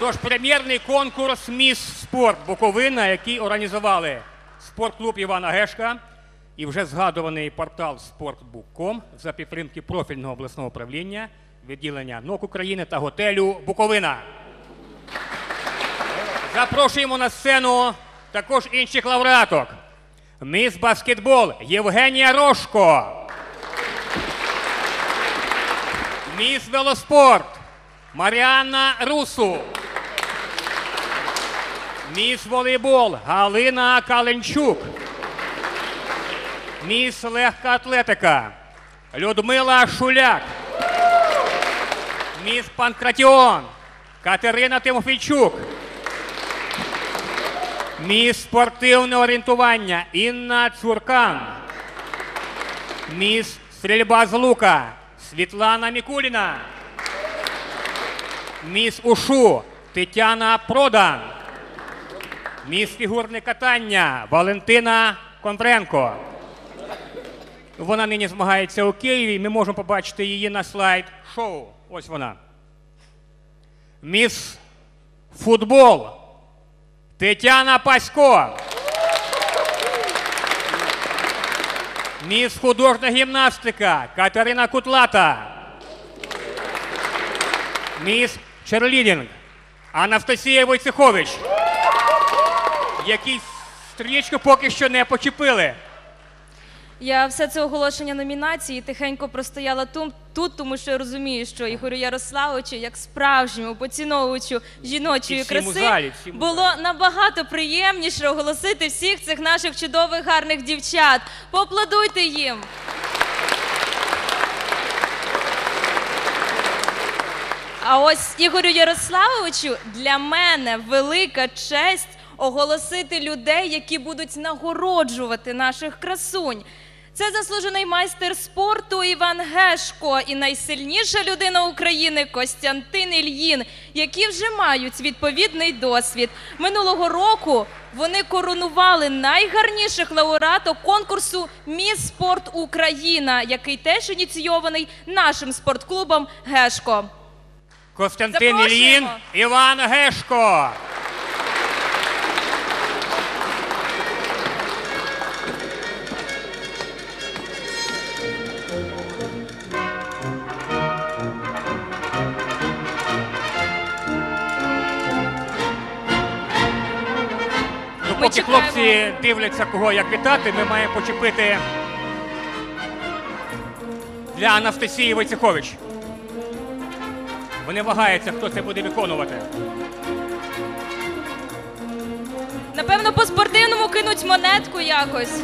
Отож, прем'єрний конкурс Міс Спорт Буковина, який організували спортклуб Івана Гешка і вже згадуваний портал Спортбук.ком за підтримки профільного обласного управління, відділення НОК України та готелю Буковина. Запрошуємо на сцену також інших лауреаток. Міс баскетбол Євгенія Рожко. Міс велоспорт Маріанна Русу. Міс волейбол Галина Каленчук. Міс легка атлетика Людмила Шуляк. Міс Панкратіон Катерина Тимофійчук. Міс спортивне орієнтування Інна Цуркан. Міс стрільба з лука Світлана Мікуліна. Міс Ушу Тетяна Продан. Міс фігурне катання Валентина Кондренко. Вона нині змагається у Києві. Ми можемо побачити її на слайд шоу. Ось вона. Міс футбол Тетяна Пасько. Міс художня гімнастика Катерина Кутлата. Міс Черлідінг Анастасія Войцехович. Який стрічку поки що не почепили. Я все це оголошення номінації тихенько простояла тут, тому що я розумію, що Ігорю Ярославовичу, як справжньому поціновувачу жіночої І всім у краси, залі, всім у було набагато приємніше оголосити всіх цих наших чудових гарних дівчат. Поаплодуйте їм. А ось Ігорю Ярославовичу для мене велика честь оголосити людей, які будуть нагороджувати наших красунь. Це заслужений майстер спорту Іван Гешко і найсильніша людина України Костянтин Ільїн, які вже мають відповідний досвід. Минулого року вони коронували найгарніших лауреаток конкурсу Міс Спорт Україна, який теж ініційований нашим спортклубом Гешко. Костянтин. Ільїн, Іван Гешко. Поки хлопці дивляться, кого як вітати, ми маємо почепити для Анастасії Войцехович. Вони вагаються, хто це буде виконувати. Напевно, по спортивному кинуть монетку якось.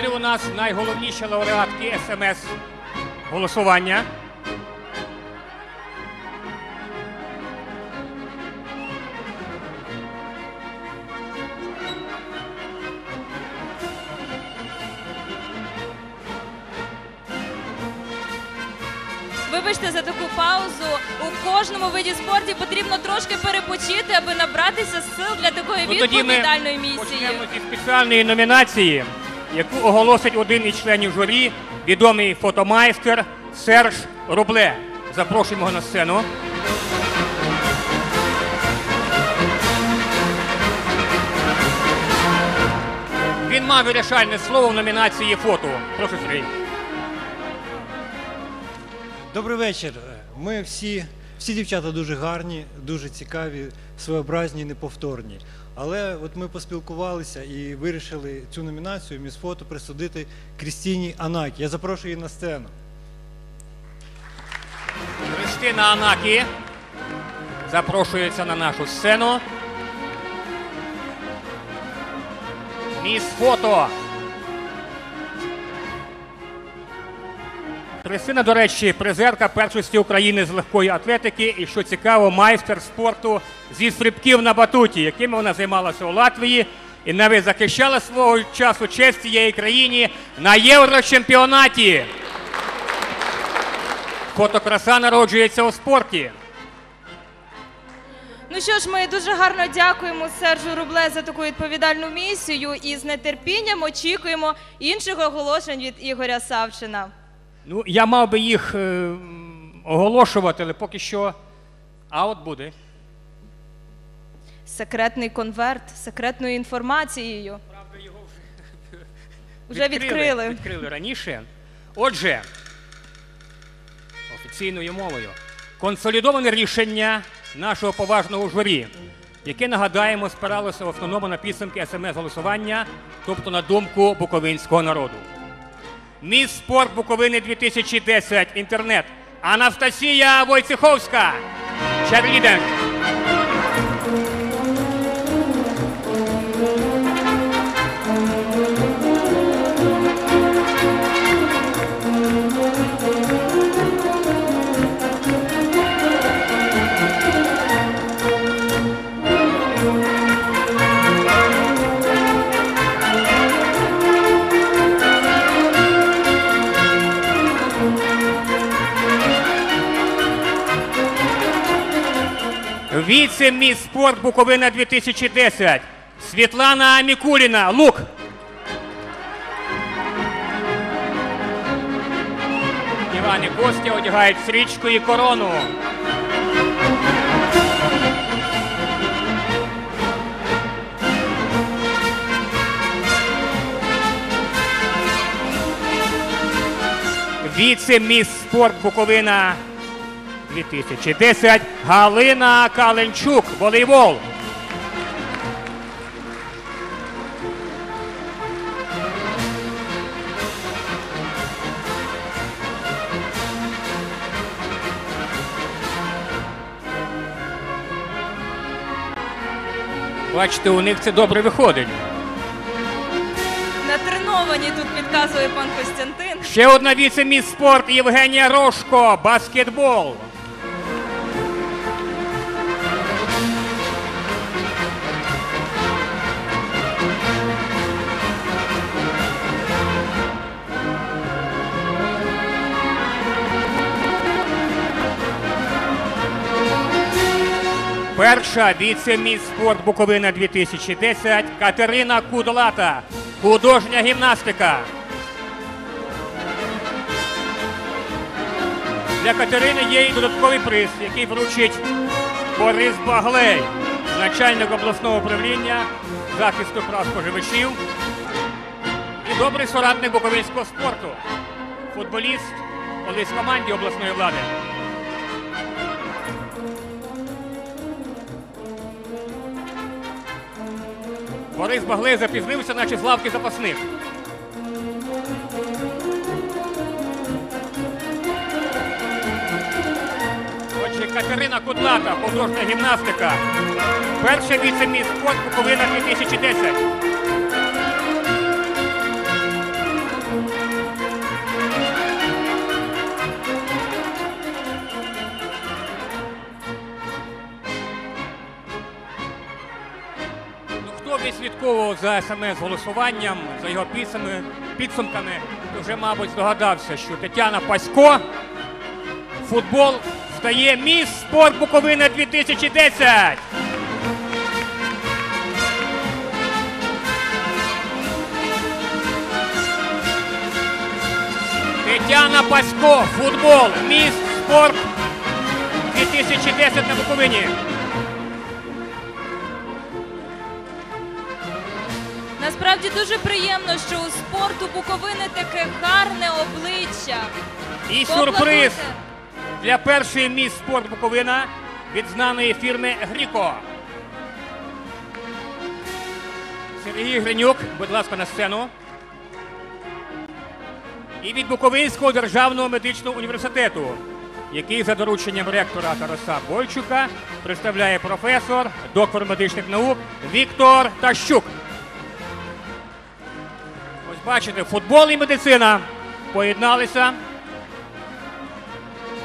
Далі у нас найголовніші лауреатки СМС голосування. Вибачте за таку паузу. У кожному виді спорту потрібно трошки перепочити, аби набратися сил для такої Ну, тоді ми відповідальної місії. почнемо зі спеціальної номінації, яку оголосить один із членів журі, відомий фотомайстер Серж Рубле. Запрошуємо його на сцену. Він мав вирішальне слово в номінації фото. Прошу Сергій. Добрий вечір. Ми всі, всі дівчата дуже гарні, дуже цікаві, своєобразні, неповторні. Але от ми поспілкувалися і вирішили цю номінацію міс фото присудити Крістіні Анакі. Я запрошую її на сцену. Христина Анакі запрошується на нашу сцену. Міс фото. Христина, до речі, призерка першості України з легкої атлетики і, що цікаво, майстер спорту зі стрибків на батуті, якими вона займалася у Латвії і навіть захищала свого часу честь цієї країні на єврочемпіонаті. Фотокраса народжується у спорті. Ну що ж, ми дуже гарно дякуємо Сержу Рубле за таку відповідальну місію і з нетерпінням очікуємо інших оголошень від Ігоря Савчина. Ну, я мав би їх е, оголошувати, але поки що. А от буде. Секретний конверт з секретною інформацією. Правда, його вже Вже відкрили. Відкрили раніше. Отже, офіційною мовою, консолідоване рішення нашого поважного журі, яке, нагадаємо, спиралося в основному на підсумки смс-голосування, тобто на думку буковинського народу. Міс спорт Буковини 2010 інтернет. Анастасія Войцеховська. Чарлідер. Віце-міс спорт Буковина 2010. Світлана Мікуліна. Лук. Іван і Костя одягають стрічку і корону. Віце-міс спорт Буковина 2010 Галина Каленчук, волейбол. Бачите, у них це добре виходить. Натреновані тут підказує пан Костянтин. Ще одна віце-міс спорт Євгенія Рожко, баскетбол. Перша віце-міс спорт Буковина 2010 Катерина Кудлата, художня гімнастика. Для Катерини є і додатковий приз, який вручить Борис Баглей, начальник обласного управління захисту прав споживачів і добрий соратник буковинського спорту, футболіст колись команді обласної влади. Борис Баглей запізнився, наче з лавки запасних. Отже, Катерина Кудлата, художня гімнастика. Перше віце-міс спорт Буковина 2010. Ну, хто за смс-голосуванням, за його підсумками, вже, мабуть, здогадався, що Тетяна Пасько футбол стає міс спорт Буковина 2010. Тетяна Пасько, футбол, міс спорт 2010 на Буковині. Насправді дуже приємно, що у спорту Буковини таке гарне обличчя. І сюрприз для першої міс спорт Буковина від знаної фірми Гріко. Сергій Гринюк, будь ласка, на сцену. І від Буковинського державного медичного університету, який за дорученням ректора Тараса Бойчука представляє професор, доктор медичних наук Віктор Тащук. Бачите, футбол і медицина поєдналися.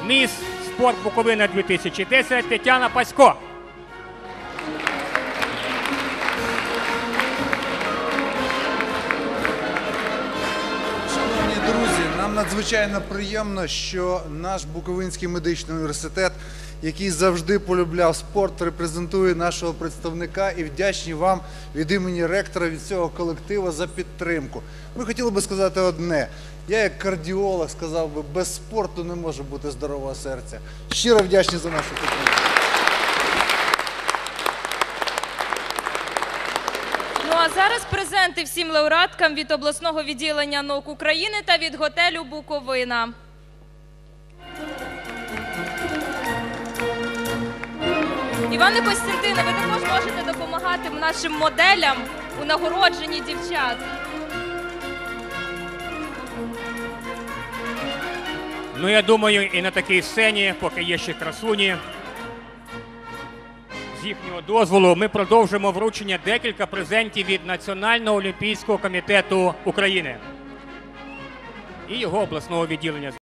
Міс спорт Буковина 2010 Тетяна Пасько. Шановні друзі, нам надзвичайно приємно, що наш Буковинський медичний університет, який завжди полюбляв спорт, репрезентує нашого представника і вдячні вам від імені ректора від цього колективу за підтримку. Ми хотіли би сказати одне. Я, як кардіолог, сказав би, без спорту не може бути здорового серця. Щиро вдячні за нашу підтримку. Ну а зараз презенти всім лауреаткам від обласного відділення наук України та від готелю Буковина. Іване Костянтине, ви також можете допомагати нашим моделям у нагородженні дівчат. Ну, я думаю, і на такій сцені, поки є ще красуні, з їхнього дозволу, ми продовжимо вручення декілька презентів від Національного олімпійського комітету України і його обласного відділення.